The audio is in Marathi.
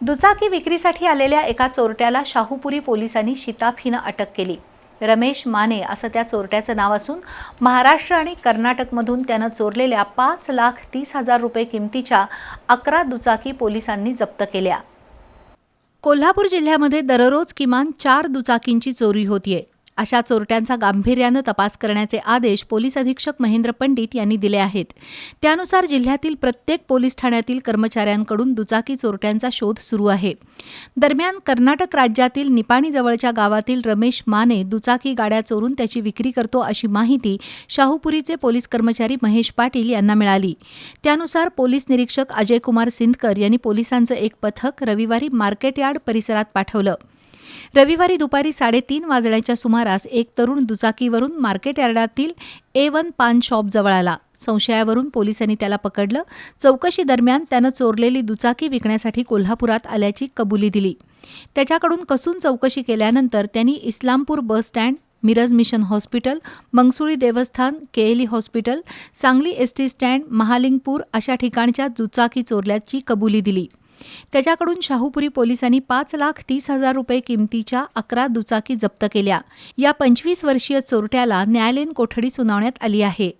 दुचाकी विक्रीसाठी आलेल्या एका चोरट्याला शाहूपुरी पोलिसांनी शिताफीनं अटक केली. रमेश माने असं त्या चोरट्याचं नाव असून महाराष्ट्र आणि कर्नाटकमधून त्यानं चोरलेल्या पाच लाख तीस हजार रुपये किमतीच्या अकरा दुचाकी पोलिसांनी जप्त केल्या. कोल्हापूर जिल्ह्यामध्ये दररोज किमान चार दुचाकींची चोरी होतीये. अशा चोरट्यांचा गांभीर्यानं तपास करण्याचे आदेश पोलीस अधीक्षक महेंद्र पंडित यांनी दिले आहेत. त्यानुसार जिल्ह्यातील प्रत्येक पोलीस ठाण्यातील कर्मचाऱ्यांकडून दुचाकी चोरट्यांचा शोध सुरू आहे. दरम्यान कर्नाटक राज्यातील निपाणीजवळच्या गावातील रमेश माने दुचाकी गाड्या चोरून त्याची विक्री करतो अशी माहिती शाहूपुरीचे पोलीस कर्मचारी महेश पाटील यांना मिळाली. त्यानुसार पोलीस निरीक्षक अजयकुमार सिंदकर यांनी पोलिसांचं एक पथक रविवारी मार्केटयार्ड परिसरात पाठवलं. रविवारी दुपारी साडेतीन वाजण्याच्या सुमारास एक तरुण दुचाकीवरून मार्केट यार्डातील ए वन पान शॉप जवळ आला. संशयावरून पोलिसांनी त्याला पकडलं. चौकशी दरम्यान त्यानं चोरलेली दुचाकी विकण्यासाठी कोल्हापुरात आल्याची कबुली दिली. त्याच्याकडून कसून चौकशी केल्यानंतर त्यांनी Islampur bus stand Miraj mission hospital Mangasuli देवस्थान KLE hospital Sangli ST stand Mahalingpur अशा ठिकाणच्या दुचाकी चोरल्याची कबुली दिली. त्याच्याकडून शाहूपुरी पोलिसांनी पाच लाख तीस हजार रुपये किमतीच्या अकरा दुचाकी जप्त केल्या. या पंचवीस वर्षीय चोरट्याला न्यायालयीन कोठडी सुनावण्यात आली आहे.